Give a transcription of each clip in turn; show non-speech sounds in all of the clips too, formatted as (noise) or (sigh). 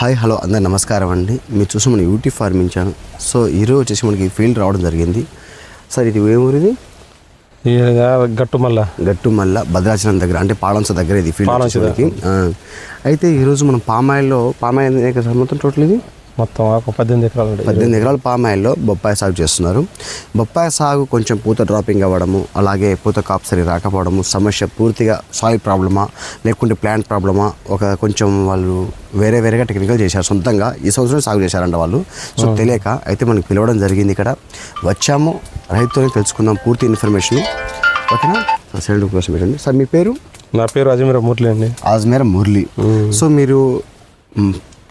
Hi hello అందరు నమస్కారం అండి. మీరు చూసి మన యూట్యూబ్ ఫార్మింగ్ ఛానల్. సో ఈరోజు వచ్చేసి మనకి ఫీల్డ్ రావడం జరిగింది. సార్ ఇది ఏ ఊరిది? ఈ గట్టు మళ్ళా గట్టు మల్ల భద్రాచలం దగ్గర అంటే పాలంస దగ్గర ఇది ఫీల్డ్. అయితే ఈరోజు మనం పామాయిల్లో పామాయిల్ మొత్తం టోటల్ ఇది? మొత్తం ఒక పద్దెనిమిది ఎకరాలు పద్దెనిమిది ఎకరాల పామాయిల్లో బొప్పాయి సాగు చేస్తున్నారు. బొప్పాయి సాగు కొంచెం పూత డ్రాపింగ్ అవ్వడము అలాగే పూత కాపు సరి రాకపోవడము సమస్య పూర్తిగా సాయిల్ ప్రాబ్లమా లేకుంటే ప్లాంట్ ప్రాబ్లమా ఒక కొంచెం వాళ్ళు వేరే వేరేగా టెక్నికల్ చేశారు సొంతంగా ఈ సంవత్సరం సాగు చేశారంట వాళ్ళు. సో తెలియక అయితే మనకి పిలవడం జరిగింది ఇక్కడ. వచ్చాము రైతుని తెలుసుకుందాం పూర్తి ఇన్ఫర్మేషన్ ఓకేనా? సైడ్ కోసం పెట్టండి. సార్ మీ పేరు? నా పేరు అజమీర మురళి అండి. ఆజ్మేర మురళి. సో మీరు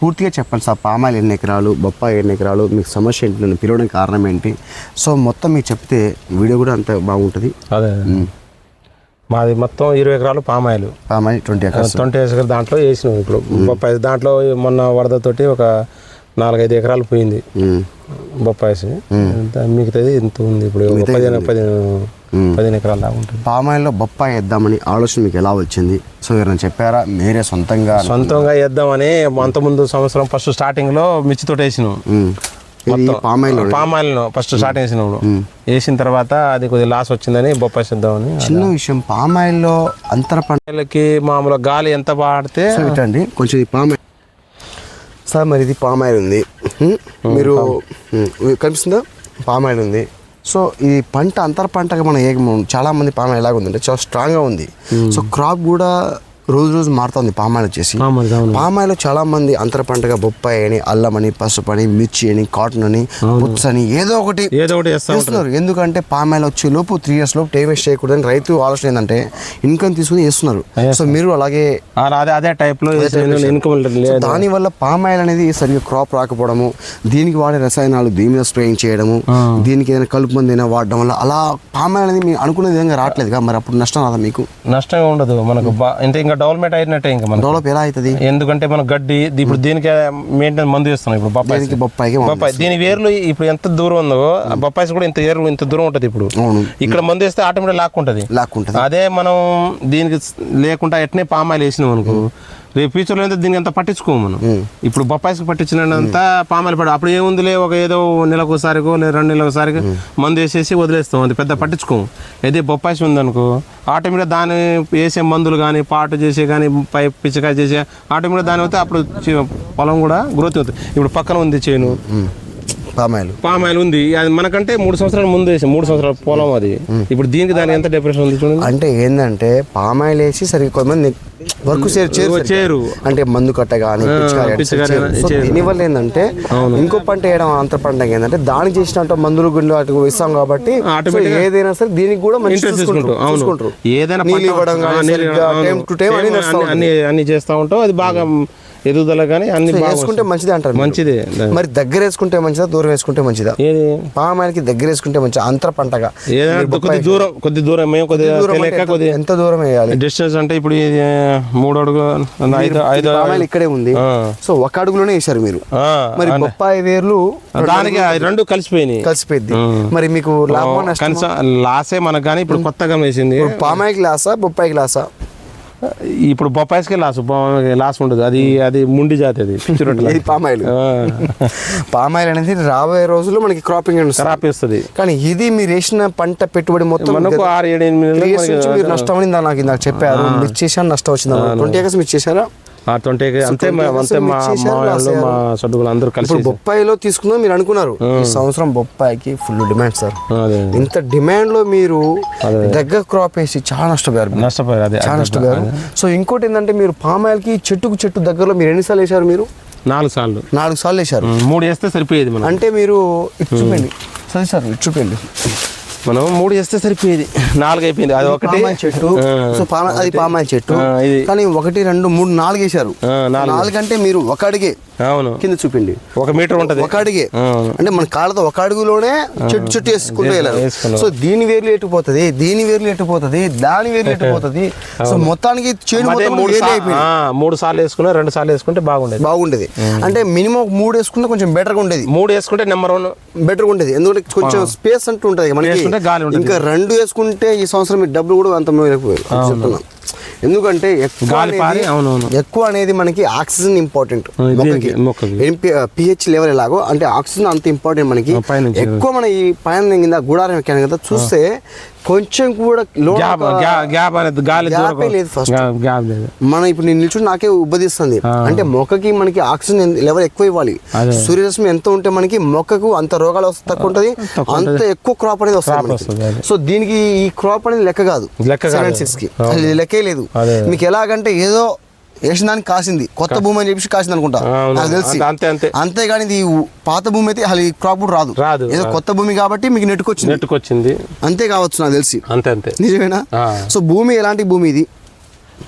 పూర్తిగా చెప్పండి సార్. పామాయిల్ ఎన్ని ఎకరాలు బొప్పాయి ఎన్ని ఎకరాలు మీకు సమస్య ఏంటి నన్ను పిలవడానికి కారణం ఏంటి? సో మొత్తం మీకు చెప్తే వీడియో కూడా అంత బాగుంటుంది. అదే మాది మొత్తం ఇరవై ఎకరాలు palm oil. Palm oil twenty acres. Twenty ఎకరాలు దాంట్లో వేసినాం ఇప్పుడు. బొప్పాయి దాంట్లో మొన్న వరదతోటి ఒక నాలుగైదు ఎకరాలు పోయింది. మ్, బొప్పాయిసి దా- మిగతాది ఇంత ఉంది. ఇప్పుడు పదిహేను పదిహేను పదిహేను ఎకరాలు దాకా ఉంటుంది. పామాయిల్లో బొప్పాయి వేద్దామని ఆలోచన మీకు ఎలా వచ్చింది? సో ఎవరైనా చెప్పారా? మీరే సొంతంగా సొంతంగా వేద్దామని అంతకుముందు సంవత్సరం ఫస్ట్ స్టార్టింగ్లో మిర్చితో వేసినాం. మ్, ఇది పామాయిల్ పామాయిల్ ఫస్ట్ స్టార్ట్ వేసినప్పుడు. వేసిన తర్వాత అది కొద్దిగా లాస్ వచ్చిందని బొప్పాయి చేద్దామని చిన్న విషయం పామాయిల్లో అంతర పంట పంటలకి మామూలుగా గాలి ఎంత పాడితే కొంచెం పామాయిల్ సార్ మరి ఇది పామాయిల్ ఉంది. హ్మ్? మీరు కనిపిస్తుందా? పామాయిల్ ఉంది. సో ఈ పంట అంతర పంటగా మనం ఏ చాలా మంది పామాయిల్ ఎలాగ ఉందంటే చాలా స్ట్రాంగ్గా ఉంది. సో క్రాప్ కూడా రోజు రోజు మారుతుంది పామాయిల్ వచ్చేసి. పామాయిల్ చాలా మంది అంతర పంటగా బొప్పాయి అని అల్లం అని పసుపు అని మిర్చి అని కాటన్ అని పుచ్చ అని ఏదో ఒకటి ఏదో ఒకటి వేస్తా ఉంటారు. చేస్తున్నారు ఎందుకంటే పామాయిల్ వచ్చే లోపు త్రీ ఇయర్స్ లోపు టైం వేస్ట్ చేయకూడదని రైతు ఆలోచన ఏంటంటే ఇన్కమ్ తీసుకుని చేస్తున్నారు. సో మీరు అలాగే అదే అదే టైప్లో లేదు. దానివల్ల పామాయిల్ అనేది సరిగ్గా క్రాప్ రాకపోవడము దీనికి వాడే రసాయనాలు దీని మీద స్ప్రేయింగ్ చేయడము దీనికి ఏదైనా కలుపు మంది అయినా వాడడం వల్ల అలా పామాయిల్ అనేది మీరు అనుకునే విధంగా రావట్లేదు మరి అప్పుడు నష్టం రాదా మీకు? నష్టం ఉండదు. మనకు అంటే ఇంకా డెవలప్మెంట్ అయినట్టే ఇంకా మనకు. డెవలప్ ఎలా అవుతుంది? ఎందుకంటే మన గడ్డి ఇప్పుడు దీనికి మెయింటెనెన్స్ మందు ఇస్తున్నాం ఇప్పుడు బొప్పాయి. మందు బొప్పాయి. దీని వేర్లు ఇప్పుడు ఎంత దూరం ఉందో బొప్పాయి కూడా ఇంత వేర్లు ఇంత దూరం ఉంటుంది ఇప్పుడు. ఇక్కడ మందు వేస్తే ఆటోమేటిక్ లాక్కుంటది. లాక్కుంటుంది. అదే మనం దీనికి లేకుండా ఎట్నే పామాయిల్ వేసినాం అనుకో రేపు ఫ్యూచర్లో అయితే దీనికి అంత పట్టించుకోము మనం. ఇప్పుడు బొప్పాయికి పట్టించినంత పామాయిల్ పడ అప్పుడు ఏముందిలే ఒక ఏదో నెలకు ఒకసారికో లేదా రెండు నెలలకు ఒకసారికో మందు వేసేసి వదిలేస్తాం. అది పెద్ద పట్టించుకోము. అయితే బొప్పాయిసి ఉందనుకో ఆటోమేటిక్గా దాని వేసే మందులు కానీ పాటు చేసే కానీ పై పిచ్చకాయ చేసే ఆటోమేటిక్గా దాని అయితే అప్పుడు పొలం కూడా గ్రోత్ అవుతుంది. ఇప్పుడు పక్కన ఉంది చేను. పామాయిల్. పామాయిల్ ఉంది. అది మనకంటే మూడు సంవత్సరాల ముందు వేసాం. మూడు సంవత్సరాల పొలం అది. ఇప్పుడు దీనికి దానికి ఎంత డిప్రెషన్ ఉంది చూడండి. అంటే ఏంటంటే పామాయిల్ వేసి సరిగ్గా కొంతమంది వర్క్. చేరు అంటే మందు కట్ట కానీ అంటే. దీనివల్ల ఏంటంటే ఇంకో పంట వేయడం అంతర పంట ఏంటంటే దానికి చేసినట్టు మందులు గుండెలు వాటికి ఇస్తాం కాబట్టి ఏదైనా సరే దీనికి కూడా మంచి చూసుకుంటారు ఏదైనా ఇవ్వడం అన్ని అన్ని- చేస్తూ ఉంటాం అది బాగా ఎదుగుదల కానీ అన్ని వేసుకుంటే మంచిదే అంటారు. మంచిదే. మరి దగ్గర వేసుకుంటే మంచిదా దూరం వేసుకుంటే మంచిదా? ఏది? పామాయిల్కి దగ్గర వేసుకుంటే మంచిదా అంతర పంటగా కొద్ది దూరం కొద్ది దూరం మేము కొద్దిగా అంటే ఎంత- దూరం వేయాలి? డిస్టెన్స్ అంటే ఇప్పుడు మూడు అడుగు ఐదు ఐదు పామాయిల్ ఇక్కడే ఉంది. సో ఒక అడుగులోనే వేశారు మీరు. మరి బొప్పాయి వేర్లు దానికి రెండు కలిసిపోయినాయి. కలిసిపోయింది మరి మీకు లాభం లాసే మనకు కానీ ఇప్పుడు కొత్తగా వేసింది. పామాయి గ్లాసా బొప్పాయి గ్లాసా? ఇప్పుడు బొప్పాయిస్కే లాస్ లాస్ ఉండదు. అది అది ముండి జాతి అది ఇది పామాయిల్. పామాయిల్ అనేది రాబోయే రోజుల్లో మనకి క్రాపింగ్ ఖరాబ్ వేస్తుంది. కానీ ఇది మీరు వేసిన పంట పెట్టుబడి మొత్తం మనకు ఆరు ఏడు ఎనిమిది మీరు నష్టం అని నాకు నాకు చెప్పారు. మీరు చేశాను నష్టం వచ్చింది ట్వంటీ ఇయర్స్ మీరు చేశారా ఆ ట్వంటీ అంతే అంతే మా మా వాళ్ళు మా సడ్డుగులు అందరూ కలిసి ఇప్పుడు బొప్పాయిలో తీసుకుందాం మీరు అనుకున్నారు. ఈ సంవత్సరం బొప్పాయికి ఫుల్ డిమాండ్ సార్ ఇంత డిమాండ్లో మీరు దగ్గర క్రాప్ వేసి చాలా నష్టపోయారు. నష్టపోయారు అదే చాలా నష్టపోయారు. సో ఇంకోటి ఏంటంటే మీరు పామాయిల్కి చెట్టుకు చెట్టు దగ్గరలో మీరు ఎన్నిసార్లు వేశారు మీరు? నాలుగు సార్లు. నాలుగు సార్లు వేశారు. మూడు వేస్తే సరిపోయేది అంటే మీరు ఇటు చూపండి. సరే సార్ ఇటు చూపండి. మనం మూడు వేస్తే సరిపోయేది. నాలుగు అయిపోయింది. అది ఒకటి. చెట్టు. సో పామ అది పామాయిల్ చెట్టు. కానీ ఒకటి రెండు మూడు నాలుగు నాలుగు. నాలుగు అంటే మీరు ఒక అడిగే. అవును. కింద చూపిండి. ఒక మీటర్ ఉంటది. ఒక అడిగే. అంటే మన కాళ్ళతో ఒక అడుగులోనే చెట్టు చెట్టు వేసుకుంటూ వేసుకున్నాం. సో దీని వేర్లు ఎట్టుపోతుంది దీని వేర్లు ఎట్టుపోతుంది దాని వేర్లు ఎట్టుపోతుంది (laughs) సో మొత్తానికి చేను మూడు సార్లు వేసుకున్నా రెండు సార్లు వేసుకుంటే బాగుండేది. బాగుండేది. అంటే మినిమం మూడు వేసుకుంటే కొంచెం బెటర్గా ఉండేది. మూడు వేసుకుంటే నెంబర్ వన్. బెటర్గా ఉండేది. ఎందుకంటే కొంచెం స్పేస్ అంటూ ఉంటుంది మనకి. ఇంకా రెండు వేసుకుంటే ఈ సంవత్సరం మీ డబ్బులు కూడా అంత అది చెప్తున్నా. ఎందుకంటే ఎక్కువ అనేది- అవునవును ఎక్కువ అనేది మనకి ఆక్సిజన్ ఇంపార్టెంట్. పిహెచ్ లెవెల్ ఎలాగో అంటే ఆక్సిజన్ అంత ఇంపార్టెంట్ మనకి. ఎక్కువ మన ఈ పైన కింద గుడారం ఎక్కాను కదా చూస్తే కొంచెం కూడా గ్యాప్ గ్యాప్ అనేది గాలి లేదు. గ్యాప్ లేదు. మనం ఇప్పుడు నేను నిల్చుని నాకే ఉబ్బదిస్తుంది. అంటే మొక్కకి మనకి ఆక్సిజన్ లెవెల్ ఎక్కువ ఇవ్వాలి. సూర్యరశ్మి ఎంత ఉంటే మనకి మొక్కకు అంత రోగాలు వస్తే తక్కువ ఉంటుంది. అంత ఎక్కువ క్రాప్ అనేది వస్తుంది. సో దీనికి ఈ క్రాప్ అనేది లెక్క కాదు. లెక్క సిక్స్కి. లెక్కే లేదు. మీకు ఎలాగంటే ఏదో వేసిన దానికి కాసింది. కొత్త భూమి అని చెప్పి కాసింది అనుకుంటా. నాకు తెలిసి. అంతే, అంతే, అంతే. అంతేగాని ఇది పాత భూమి అయితే అసలు ఈ క్రాప్ కూడా రాదు. రాదు. ఏదో కొత్త భూమి కాబట్టి మీకు నెట్టుకొచ్చింది. నెట్టుకొచ్చింది. అంతే కావచ్చు నాకు తెలిసి. అంతే అంతే. నిజమేనా. సో భూమి ఎలాంటి భూమి ఇది?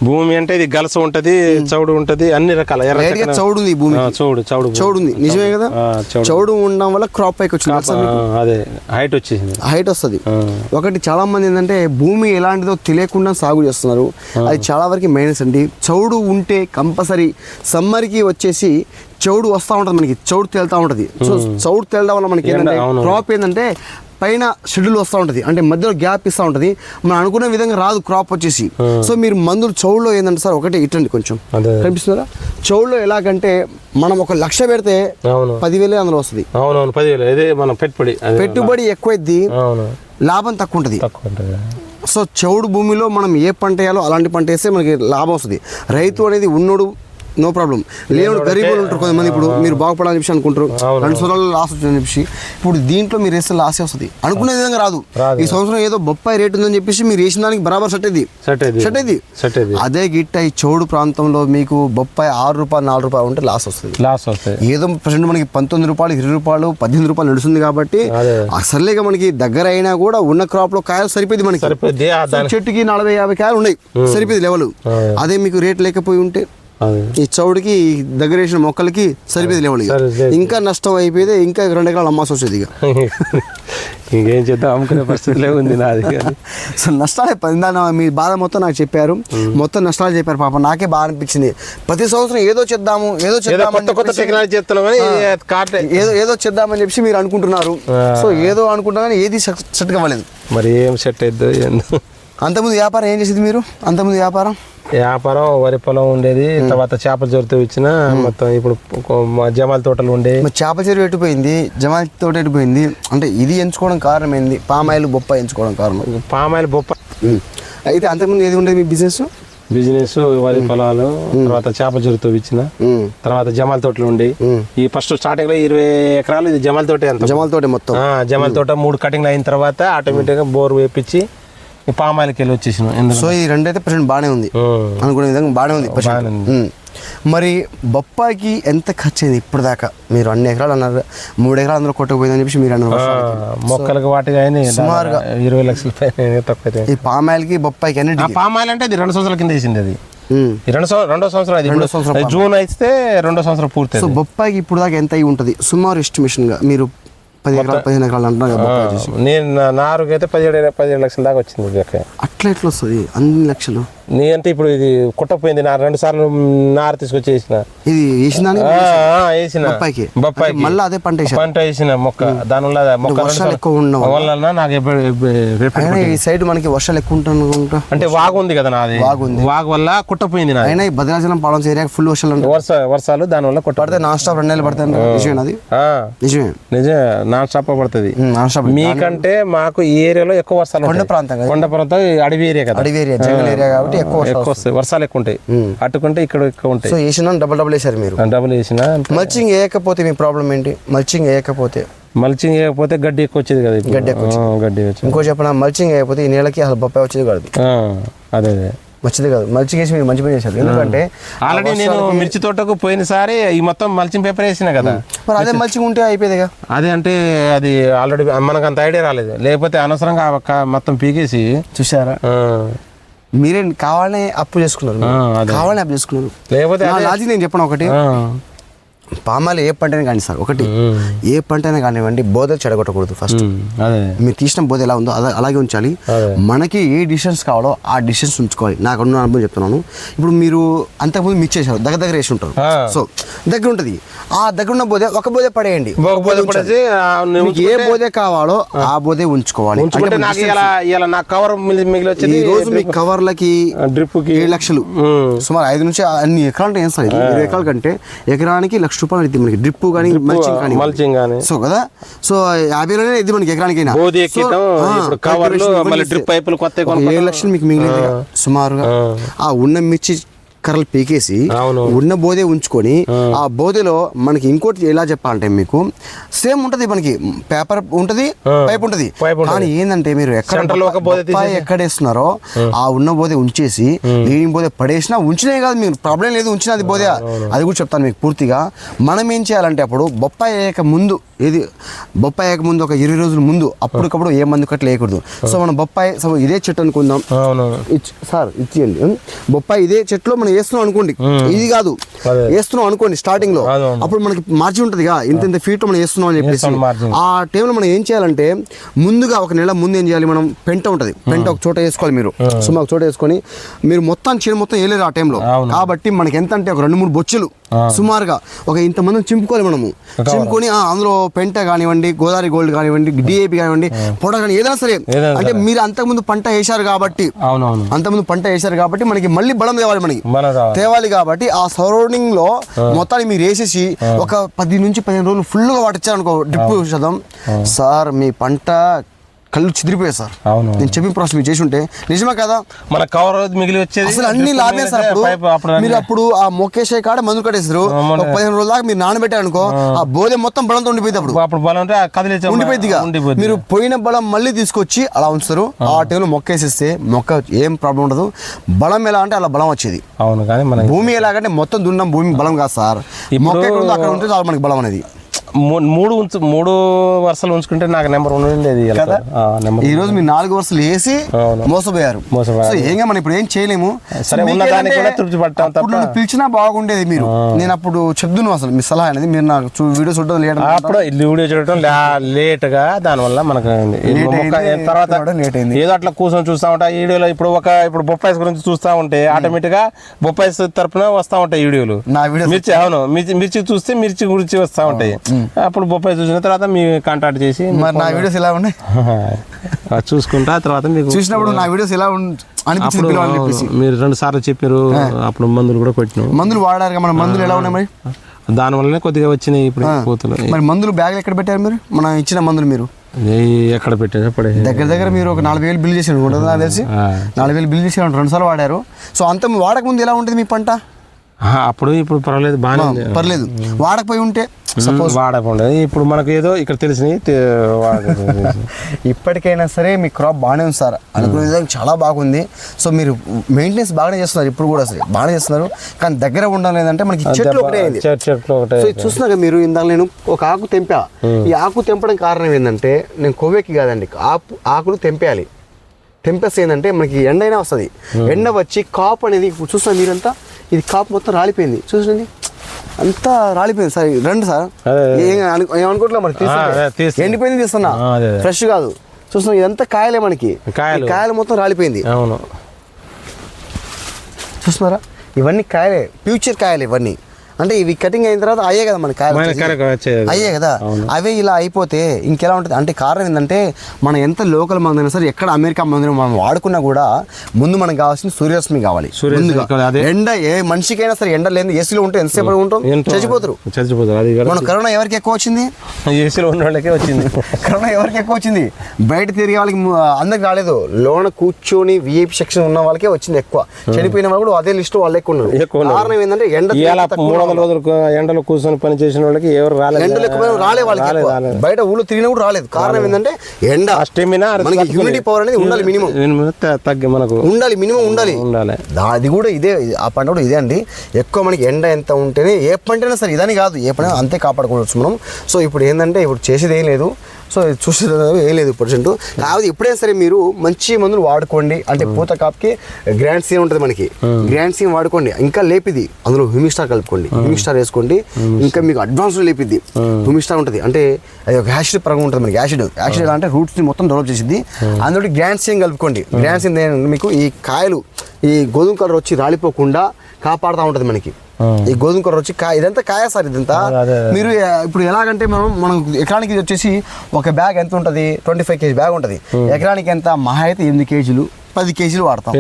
భూమి అంటే ఇది గలస ఉంటది చౌడు ఉంటది అన్ని రకాల ఎర్ర చౌడు ఉంది భూమి చౌడు చౌడు. చౌడు. ఉంది నిజమే కదా? చౌడు. ఉండడం వల్ల క్రాప్ పైకి వచ్చింది? అదే. హైట్ వచ్చేసింది. హైట్ వస్తుంది. ఒకటి చాలా మంది ఏంటంటే భూమి ఎలాంటిదో తెలియకుండా సాగు చేస్తున్నారు. అది చాలా వరకు మైనస్ అండి. చౌడు ఉంటే కంపల్సరీ సమ్మర్కి వచ్చేసి చౌడు వస్తూ ఉంటుంది మనకి. చౌడు తేలుతూ ఉంటుంది. సో చౌడు తేలడం వల్ల మనకి ఏంటంటే. క్రాప్ ఏంటంటే పైన షెడ్యూల్ వస్తూ ఉంటుంది. అంటే మధ్యలో గ్యాప్ ఇస్తూ ఉంటుంది. మనం అనుకున్న విధంగా రాదు క్రాప్ వచ్చేసి. సో మీరు మందులు చౌడులో ఏంటంటే సార్ ఒకటే ఇట్టండి కొంచెం. అదే. కనిపిస్తుందా? చౌడులో ఎలాగంటే మనం ఒక లక్ష పెడితే పదివేలే అందులో వస్తుంది. అవునవును పదివేలు. ఇదే మనం పెట్టుబడి. అదే. పెట్టుబడి ఎక్కువైద్ది. లాభం తక్కువ ఉంటుంది. తక్కువ ఉంటుంది. సో చౌడు భూమిలో మనం ఏ పంట వేయాలో అలాంటి పంట వేస్తే మనకి లాభం వస్తుంది. రైతు అనేది ఉన్నోడు నో ప్రాబ్లం లేనుడు గరీబులు ఉంటారు కొంతమంది ఇప్పుడు మీరు బాగుపడాలని చెప్పి అనుకుంటారు. రెండు సంవత్సరాలు లాస్ వచ్చిందని చెప్పి ఇప్పుడు దీంట్లో మీరు వేస్తే లాసే వస్తుంది. అనుకునే విధంగా రాదు. ఈ సంవత్సరం ఏదో బొప్పాయి రేట్ ఉందని చెప్పేసి మీరు వేసిన దానికి బరాబర్ సెట్ అయింది సెట్ అయింది అదే గిట్ట ఈ చౌడు ప్రాంతంలో మీకు బొప్పాయి ఆరు రూపాయలు నాలుగు రూపాయలు ఉంటే లాస్ వస్తుంది. లాస్ వస్తాయి. ఏదో ప్రజెంట్ మనకి పంతొమ్మిది రూపాయలు ఇరవై రూపాయలు పద్దెనిమిది రూపాయలు నడుస్తుంది కాబట్టి. అసలేగా మనకి దగ్గర అయినా కూడా ఉన్న క్రాప్లో కాయలు సరిపోయింది మనకి. చెట్టుకి నలభై యాభై కాయలు ఉన్నాయి. సరిపోయింది లెవెల్ అదే. మీకు రేట్ లేకపోయి ఉంటే ఈ చౌడికి దగ్గర వేసిన మొక్కలకి సరిపోయింది లెవెల్ ఇక. నష్టం అయిపోతే ఇంకా రెండు ఎకరాలు అమ్మాల్సి వచ్చేది ఇక. (laughs) ఇంకేం చేద్దాం? అమ్ముకునే పరిస్థితిలో ఉంది నాది (laughs) సో నష్టాలే ఇందాక మీ బాధ మొత్తం నాకు చెప్పారు. మొత్తం నష్టాలు చెప్పారు పాప. నాకే బాగా అనిపించింది. ప్రతి సంవత్సరం ఏదో చేద్దాము ఏదో చేద్దాం కొత్త టెక్నాలజీ ఏదో ఏదో చేద్దామని చెప్పి మీరు అనుకుంటున్నారు. సో ఏదో అనుకుంటున్నా కానీ ఏది సెట్ కావలేదు మరి ఏం సెట్ ఏందో. అంతకుముందు వ్యాపారం ఏం చేసేది మీరు? అంతకుముందు వ్యాపారం? వ్యాపారం వరి పొలం ఉండేది. తర్వాత చేపల జోరుతో ఇచ్చిన మొత్తం ఇప్పుడు జమాల తోటలు ఉండే. మరి చేప చెరువు ఎటుపోయింది జమాలి తోట ఎటుపోయింది అంటే ఇది ఎంచుకోవడం కారణం ఏంది? పామాయిల్ బొప్ప ఎంచుకోవడం కారణం. పామాయిల్ బొప్ప. అయితే అంతకుముందు ఏది ఉండేది మీ బిజినెస్ బిజినెస్ వరి పొలాలు తర్వాత చేపల జోరుతో ఇచ్చిన. తర్వాత జమాల తోటలు ఉండి. ఈ ఫస్ట్ స్టార్టింగ్లో ఇరవై ఎకరాలు ఇది జమాల తోటే అంత. జమాల తోట మొత్తం. జమాల తోట మూడు కటింగ్లు అయిన తర్వాత ఆటోమేటిక్గా బోర్ వేపించి ఈ పామాయిల్కి వెళ్ళి వచ్చేసిన సో ఈ రెండైతే ప్రజెంట్ బాగానే ఉంది. అనుకునే విధంగా బాగానే ఉంది. మరి బొప్పాయికి ఎంత ఖర్చు అయింది ఇప్పుడు దాకా మీరు అన్ని ఎకరాలు అన్నారు. మూడు ఎకరాలు అందులో కొట్టకపోయిందని చెప్పి మీరు అన్నారు. మొక్కలకు వాటికి సుమారుగా. ఇరవై లక్షల తక్కువ. ఈ పామాయిల్కి బొప్పాయికి ఆ అన్నిటికీ పామాయిల్ అంటే ఇది రెండు సంవత్సరాల కింద వేసింది అది. రెండు రెండో సంవత్సరం అది రెండో సంవత్సరం జూన్ అయితే రెండో సంవత్సరం పూర్తి సో బొప్పాయికి ఇప్పుడు దాకా ఎంత అయి ఉంటుంది? సుమారు ఎస్టిమేషన్గా మీరు పది ఎకరాలు పదిహేను ఎకరాలు. నేను నా- అయితే పదిహేడు పదిహేడు లక్షల దాకా వచ్చింది. అట్లా ఎట్లా వస్తుంది అన్ని లక్షలు నీ అంటే ఇప్పుడు ఇది కుట్టపోయింది నా రెండు సార్లు నారు తీసుకొచ్చి వేసిన ఇది వేసిన? వేసిన. బొప్పాయికి? బొప్పాయికి. అంటే మళ్ళీ అదే పంట పంట వేసిన మొక్క దానివల్ల మొక్క రెండు వర్షాలు ఎక్కువ ఉండడం వల్ల. వల్ల నాకు ఈ సైడ్ మనకి వర్షాలు ఎక్కువ ఉంటానుకుంటా అంటే వాగు ఉంది కదా నాది. వాగు ఉంది. వాగు వల్ల కుట్టపోయింది నాది. అయినా ఈ భద్రాచలం పాలెం ఏరియా ఫుల్ వర్షాలు వర్ష వర్షాలు దాని వల్ల కుట్ట పడితే నాన్ స్టాప్ రెండు నెలలు పడతాయి నిజమే అది? ఆ, నిజమే. నిజం నాన్ స్టాప్ పడుతుంది. నాన్ స్టాప్ మీకంటే మాకు ఈ ఏరియాలో ఎక్కువ వర్షాలు కొండ. ప్రాంతం కొండ ప్రాంతం అడవి ఏరియా కదా. అడవి ఏరియా జంగల్ ఏరియా కాబట్టి ఎక్కువ వస్తాయి. వర్షాలు ఎక్కువ ఉంటాయి. అట్టుకుంటే ఇక్కడ ఎక్కువ ఉంటాయి. సో వేసిన డబల్ డబల్ వేసారు మీరు. డబ్బులు వేసిన మల్చింగ్ వేయకపోతే మీ ప్రాబ్లం ఏంటి? మల్చింగ్ వేయకపోతే? మల్చింగ్ వేయకపోతే గడ్డి ఎక్కువ వచ్చేది కదా. గడ్డి ఎక్కువ గడ్డి ఇంకో చెప్పిన? మల్చింగ్ వేయకపోతే ఈ నెలకి అసలు బొప్పాయి వచ్చేది కాదు. అదే అదే. మంచిది కాదు. మల్చింగ్ వేసి మీరు మంచి పని చేశారు. ఎందుకంటే ఆల్రెడీ నేను మిర్చి తోటకు పోయినసారి ఈ మొత్తం మల్చింగ్ పేపర్ వేసిన కదా. మరి అదే మల్చింగ్ ఉంటే అయిపోయేదిగా అదే అంటే అది ఆల్రెడీ మనకు అంత ఐడియా రాలేదు. లేకపోతే అనవసరంగా మొత్తం పీకేసి చూసారా మీరే కావాలనే అప్పు చేసుకున్నారు. కావాలనే అప్పు చేసుకున్నారు. లేకపోతే లాజిక్ నేను చెప్పను ఒకటి. ఆ, పామాయిల్ ఏ పంటనే కానీ సార్ ఒకటి. ఏ పంటైనా కానివ్వండి బోధ చెడగొట్టకూడదు ఫస్ట్ మీరు తీసిన బోధ ఎలా ఉందో అలా అలాగే ఉంచాలి. మనకి ఏ డిసిషన్స్ కావాలో ఆ డిసిషన్స్ ఉంచుకోవాలి. నాకు అనుభవం చెప్తున్నాను. ఇప్పుడు మీరు అంతకుముందు మిక్స్ చేశారు దగ్గర దగ్గర వేసి ఉంటారు. సో దగ్గర ఉంటుంది. ఆ దగ్గర ఉన్న బోధే ఒక బోధే పడేయండి. ఏ బోధే కావాలో ఆ. బోధే ఉంచుకోవాలి. ఈ రోజు మీ కవర్లకి డ్రిప్ ఏడు లక్షలు. సుమారు ఐదు నుంచి అన్ని ఎకరాలు సార్ ఇరవై ఎకరాల కంటే ఎకరానికి లక్ష రూపాయలు ఇది మనకి డ్రిప్ కానీ మల్చింగ్ కానీ మల్చింగ్ కానీ సో కదా? సో యాభైలోనే ఇది మనకి ఎకరానికి బోధి ఎక్కితం ఇప్పుడు కవర్లు మళ్ళీ డ్రిప్ పైపులు కొత్త ఏడు లక్షలు మీకు మిగిలింది సుమారుగా. ఆ ఉన్న మిర్చి కర్రలు పీకేసి. ఉన్న బోధే ఉంచుకొని ఆ. బోధెలో మనకి ఇంకోటి ఎలా చెప్పాలంటే మీకు సేమ్ ఉంటది మనకి పేపర్ ఉంటది పైప్ ఉంటది. కానీ ఏంటంటే మీరు ఎక్కడ Center లో ఒక బోధె బొప్పాయి ఎక్కడ వేస్తున్నారో ఆ. ఉన్న బోధే ఉంచేసి లీడింగ్ బోధే పడేసినా ఉంచినే కాదు మీరు. ప్రాబ్లం లేదు ఉంచిన అది బోధే అది కూడా చెప్తాను మీకు పూర్తిగా. మనం ఏం చేయాలంటే అప్పుడు బొప్పాయి ముందు ఏది? బొప్పాయి ముందు ఒక ఇరవై రోజుల ముందు అప్పటికప్పుడు ఏ మందు కట్ట లేకూడదు సో మనం బొప్పాయి సో ఇదే చెట్టు అనుకుందాం. సార్ ఇచ్చేయండి? బొప్పాయి ఇదే చెట్లో మనం వేస్తున్నాం అనుకోండి. ఇది కాదు. వేస్తున్నాం అనుకోండి స్టార్టింగ్లో. అప్పుడు మనకి మార్జిన్ ఉంటుంది ఇంత ఇంత ఫీట్ మనం వేస్తున్నాం అని చెప్పేసి. ఆ టైంలో మనం ఏం చేయాలంటే ముందుగా ఒక నెల ముందు ఏం చేయాలి మనం? పెంట ఉంటుంది. పెంట ఒక చోట వేసుకోవాలి మీరు. సుమా ఒక చోట వేసుకొని మీరు మొత్తం చీర మొత్తం వేయలేరు ఆ టైంలో. కాబట్టి మనకి ఎంత అంటే ఒక రెండు మూడు బొచ్చులు. సుమారుగా ఒక ఇంతమంది చింపుకోవాలి మనము. చింపుకొని అందులో పెంట కానివ్వండి గోదావరి గోల్డ్ కానివ్వండి డిఏపి కానివ్వండి పొడ కానీ ఏదైనా సరే. అంటే మీరు అంతకుముందు పంట వేశారు కాబట్టి అవునవును. అంతకుముందు పంట వేశారు కాబట్టి మనకి మళ్ళీ బలం తేవాలి మనకి. తేవాలి కాబట్టి ఆ సరౌండింగ్లో మొత్తాన్ని మీరు వేసేసి ఒక పది నుంచి పదిహేను రోజులు ఫుల్గా వాటిచ్చారు అనుకో డ్రిప్ శాతం సార్ మీ పంట కళ్ళు చిదిరిపోయాయి సార్. అవును. నేను చెప్పిన ప్రాసెస్ మీరు చేసి ఉంటే నిజమే కదా? మన కవర్ మిగిలి వచ్చేది అసలు అన్ని లాభే సార్ అప్పుడు. పైపు అప్పుడు మీరు అప్పుడు ఆ మొక్కేసే కాడ మందు కట్టేసారు పదిహేను రోజుల దాకా మీరు నానబెట్టారు అనుకో ఆ. బోధె మొత్తం బలంతో ఉండిపోయింది అప్పుడు. అప్పుడు బలం ఉండిపోయింది మీరు పోయిన బలం మళ్ళీ తీసుకొచ్చి అలా ఉంచుతారు. ఆ. టైంలో మొక్కేసేస్తే మొక్క ఏం ప్రాబ్లం ఉండదు. బలం ఎలా అంటే అలా బలం వచ్చేది. అవును కానీ మన భూమి ఎలాగంటే మొత్తం దున్నం భూమి బలం కాదు సార్. మొక్క అక్కడ ఉంటే చాలు మనకి బలం అనేది. మూడు ఉంచు మూడు వరుసలు ఉంచుకుంటే నాకు నెంబర్ ఉండేది కదా? ఈ రోజు మీరు నాలుగు వరుసలు వేసి. మోసపోయారు. సో ఏంగా మనం ఇప్పుడు ఏం చేయలేము? సరే, తృప్తి తప్ప. పిలిచినా బాగుండేది మీరు. నేను అప్పుడు చెప్దును అసలు మీ సలహా అనేది. మీరు నాకు వీడియో చూడడం లేడం అప్పుడు వీడియో చూడటం లేట్గా దాని వల్ల మనకు తర్వాత late అయింది. ఏదో అట్లా కూర్చొని చూస్తా ఉంటా. వీడియోలో ఇప్పుడు ఒక ఇప్పుడు బొప్పాయిస్ గురించి చూస్తా ఉంటే ఆటోమేటిక్గా బొప్పాయిస్ తరపున వస్తా ఉంటాయి వీడియోలు. నా వీడియో మిర్చి అవును. మిర్చి మిర్చి చూస్తే మిర్చి గురించి వస్తా ఉంటాయి. అప్పుడు బొప్పాయి చూసిన తర్వాత మీ కాంటాక్ట్ చేసి మరి నా వీడియోస్ ఎలా ఉన్నాయి? చూసుకుంటా తర్వాత మీకు చూసినప్పుడు నా వీడియోస్ ఎలా అనిపించింది మీరు రెండు సార్లు చెప్పారు అప్పుడు మందులు కూడా కొట్టినాం. మందులు వాడారు మన మందులు ఎలా ఉన్నాయి మరి? దాని వల్లనే కొద్దిగా వచ్చినాయి ఇప్పుడు కోతులు. మరి మందులు బ్యాగులు ఎక్కడ పెట్టారు మీరు? మనం ఇచ్చిన మందులు మీరు? ఎక్కడ పెట్టారు? పడే దగ్గర దగ్గర మీరు ఒక నాలుగు వేలు బిల్ చేసారు నాకు తెలిసి? నాలుగు వేలు బిల్ చేసారు రెండు సార్లు వాడారు. సో అంత వాడక ముందు ఎలా ఉంటుంది మీ పంట? అప్పుడు ఇప్పుడు పర్వాలేదు బాగానే ఉంది. పర్లేదు. వాడకపోయి ఉంటే సపోజ్ వాడకుండా ఇప్పుడు మనకు ఏదో ఇక్కడ తెలిసినవి తె-. (laughs) ఇప్పటికైనా సరే మీ క్రాప్ బాగానే ఉంది సార్. అనుకునే విధంగా చాలా బాగుంది. సో మీరు మెయింటెనెన్స్ బాగానే చేస్తున్నారు ఇప్పుడు కూడా సరే. బాగానే చేస్తున్నారు. కానీ దగ్గర ఉండడం లేదంటే మనకి చెట్లు ఒకటే అయింది. చెట్టు చెట్లు ఒకటే సో ఇది చూస్తున్నాక మీరు ఇందాక నేను ఒక ఆకు తెంపా. ఈ ఆకు తెంపడం కారణం ఏంటంటే నేను కొవ్వెక్కి కాదండి. ఆకు ఆకులు తెంపేయాలి. తెంపేస్తే ఏంటంటే మనకి ఎండ అయినా వస్తుంది ఎండ వచ్చి కాపు అనేది ఇప్పుడు చూస్తున్నా మీరంతా? ఇది కాపు మొత్తం రాలిపోయింది. చూసండి అంతా రాలిపోయింది సార్. రండి సార్. ఏమనుకోవట్లే మరి. ఎండిపోయింది తీస్తున్నా. ఫ్రెష్ కాదు. చూస్తున్నా ఇదంతా కాయలే మనకి. కాయలు. మొత్తం రాలిపోయింది. అవును. చూస్తున్నారా? ఇవన్నీ కాయలే. ఫ్యూచర్ కాయలు ఇవన్నీ. అంటే ఇవి కటింగ్ అయిన తర్వాత అయ్యే కదా మన వచ్చేది? అయ్యే కదా? అవే ఇలా అయిపోతే ఇంకెలా ఉంటుంది? అంటే కారణం ఏంటంటే మనం ఎంత లోకల్ మందైనా సరే ఎక్కడ అమెరికా మందులు మనం వాడుకున్నా కూడా ముందు మనకు కావాల్సింది సూర్యరశ్మి కావాలి. ఎండ ఏ మనిషికైనా సరే ఎండ లేని ఏసీలో ఉంటే ఎంతసేపు ఉంటాం? చచ్చిపోతారు. చచ్చిపోతారు మన కరోనా ఎవరికి ఎక్కువ వచ్చింది? (laughs) ఏసీలో ఉన్న వాళ్ళకే వచ్చింది. (laughs) కరోనా ఎవరికి ఎక్కువ వచ్చింది? బయట తిరిగే వాళ్ళకి అందరికి రాలేదు. లోన కూర్చొని విఐపి సెక్షన్ ఉన్న వాళ్ళకే వచ్చింది ఎక్కువ. చనిపోయిన వాళ్ళు కూడా అదే లిస్ట్ వాళ్ళు ఎక్కువ ఉన్నారు. కారణం ఏంటంటే ఎండ వందల రోజులు ఎండలో కూర్చొని పని చేసిన వాళ్ళకి ఎవరు రాలేదు. ఎండలు ఎక్కువ రాలే వాళ్ళకి. బయట ఊళ్ళో తిరిగినా కూడా రాలేదు. కారణం ఏంటంటే ఎండ. స్టెమినా మనకి హ్యూమిడిటీ పవర్ అనేది ఉండాలి మినిమం తగ్గి మనకు ఉండాలి మినిమం ఉండాలి. ఉండాలి. అది కూడా ఇదే ఆ పంట కూడా ఇదే అండి. ఎక్కువ మనకి ఎండ ఎంత ఉంటేనే ఏ పంటైనా సరే ఇదని కాదు. ఏ పంట అంతే కాపాడుకోవచ్చు మనం. సో ఇప్పుడు ఏంటంటే ఇప్పుడు చేసేది ఏం లేదు. సో ఇది చూసేది ఏం లేదు పర్సెంట్ కాకపోతే ఎప్పుడైనా సరే మీరు మంచి మందులు వాడుకోండి. అంటే పూత కాపుకి గ్రాండ్ సీన్ ఉంటుంది మనకి. గ్రాండ్ సీన్ వాడుకోండి. ఇంకా లేపిది. అందులో హ్యూమిస్టార్ కలుపుకోండి. హ్యూమిస్టార్ వేసుకోండి. ఇంకా మీకు అడ్వాన్స్ లేపిద్ది హ్యూమిస్టార్ ఉంటుంది. అంటే అది ఒక యాసిడ్ పరంగా ఉంటుంది మనకి. యాసిడ్. యాసిడ్ అంటే రూట్స్ని మొత్తం డెవలప్ చేసింది అందులో గ్రాండ్సింగ్ కలుపుకోండి. గ్రాండ్సింగ్ మీకు ఈ కాయలు ఈ గోధుమ కలర్ వచ్చి రాలిపోకుండా కాపాడుతూ ఉంటుంది మనకి. ఈ గోధుమ కలర్ వచ్చి కాయ ఇదంతా కాయ సార్ ఇదంతా. మీరు ఇప్పుడు ఎలాగంటే మనం మనం ఎకరానికి వచ్చేసి ఒక బ్యాగ్ ఎంత ఉంటుంది? ట్వంటీ ఫైవ్ కేజీ బ్యాగ్ ఉంటుంది. ఎకరానికి ఎంత? మహా అయితే ఎనిమిది కేజీలు పది కేజీలు వాడతాం?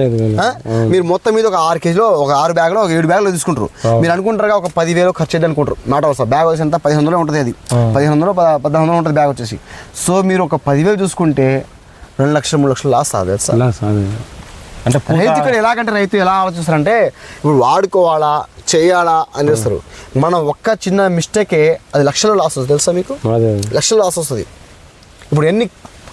మీరు మొత్తం మీద ఒక ఆరు కేజీలో ఒక ఆరు బ్యాగ్లో ఒక ఏడు బ్యాగ్లో తీసుకుంటారు. మీరు అనుకుంటారుగా ఒక పదివేలు ఖర్చు అయితే అనుకుంటారు. మాట వస్తా బ్యాగ్ వచ్చి ఎంత? పదిహేను వందలు ఉంటుంది అది. పదిహేను వందలు పద- పద్నాలుగు వందలు ఉంటుంది బ్యాగ్ వచ్చేసి. సో మీరు ఒక పదివేలు చూసుకుంటే రెండు లక్షలు మూడు లక్షలు లాస్ సార్. అంటే రైతు ఇక్కడ ఎలాగంటే రైతు ఎలా ఆలోచిస్తారంటే ఇప్పుడు వాడుకోవాలా చేయాలా అని చేస్తారు. మనం ఒక్క చిన్న మిస్టేకే అది లక్షల్లో లాస్ వస్తుంది. తెలుసా మీకు? అదే లక్షల్లో లాస్ వస్తుంది. ఇప్పుడు ఎన్ని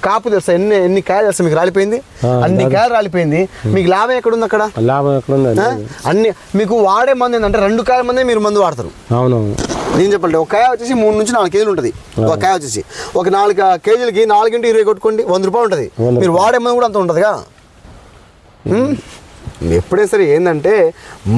కాపు తెలుసా? ఎన్ని ఎన్ని కాయలు తెలుసా మీకు రాలిపోయింది? అన్ని కాయలు రాలిపోయింది. మీకు లాభం ఎక్కడుంది అక్కడ? లాభం ఎక్కడ ఉంది ఆ? అన్ని మీకు వాడే మంది ఏంటంటే రెండు కాయల మందే మీరు మందు వాడతారు. అవునవును. నేను చెప్పండి ఒక కాయ వచ్చేసి మూడు నుంచి నాలుగు కేజీలు ఉంటుంది. ఒక కాయ వచ్చేసి ఒక నాలుగు కేజీలకి నాలుగింటి ఇరవై కొట్టుకోండి వంద రూపాయలు ఉంటుంది. మీరు వాడే మందు కూడా అంత ఉంటుందిగా. ఎప్పుడైనా సరే ఏంటంటే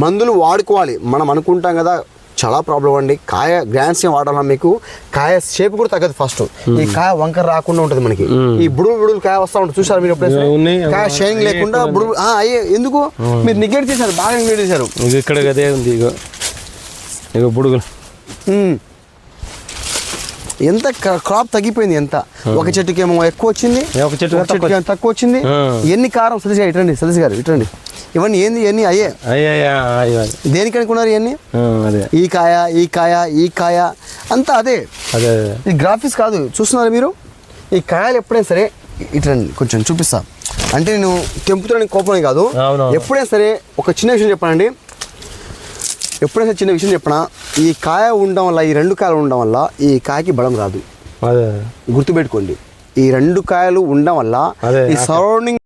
మందులు వాడుకోవాలి. మనం అనుకుంటాం కదా చాలా ప్రాబ్లం అండి. కాయ గ్రాండ్స్ వాడాలన్నా మీకు కాయ షేప్ కూడా తగ్గదు ఫస్ట్ ఈ కాయ వంకర రాకుండా ఉంటుంది మనకి. ఈ బుడులు బుడులు కాయ వస్తా ఉంటుంది చూసారు మీరు. కాయ షైనింగ్ లేకుండా బుడులు ఆ, అయ్యే ఎందుకు? మీరు నిగెట్ చేశారు బాగా నిగెట్ చేశారు. ఇక్కడ అదే ఉంది ఇగో. ఇగో బుడుగులు. ఎంత క్రాప్ తగ్గిపోయింది ఎంత? ఒక చెట్టుకి ఏమో ఎక్కువ వచ్చింది ఒక చెట్టుకి ఒక చెట్టుకి తక్కువ వచ్చింది. ఎన్ని కారం? సతీష్ గారు ఇటండి సతీష్ గారు ఇటండి. ఇవన్నీ ఏంది ఇవన్నీ అయ్యే? దేనికి అనుకున్నారు ఇవన్నీ? ఈ కాయ ఈ కాయ ఈ కాయ అంతా అదే. అదే ఈ గ్రాఫిక్స్ కాదు చూస్తున్నారు మీరు? ఈ కాయలు ఎప్పుడైనా సరే ఇటండి కొంచెం చూపిస్తా. అంటే నేను తెంపుతున్నానికి కోపమే కాదు. ఎప్పుడైనా సరే ఒక చిన్న విషయం చెప్పానండి. ఎప్పుడైనా చిన్న విషయం చెప్పనా? ఈ కాయ ఉండడం వల్ల ఈ రెండు కాయలు ఉండడం వల్ల ఈ కాయకి బలం రాదు. గుర్తుపెట్టుకోండి. ఈ రెండు కాయలు ఉండడం వల్ల ఈ సరౌండింగ్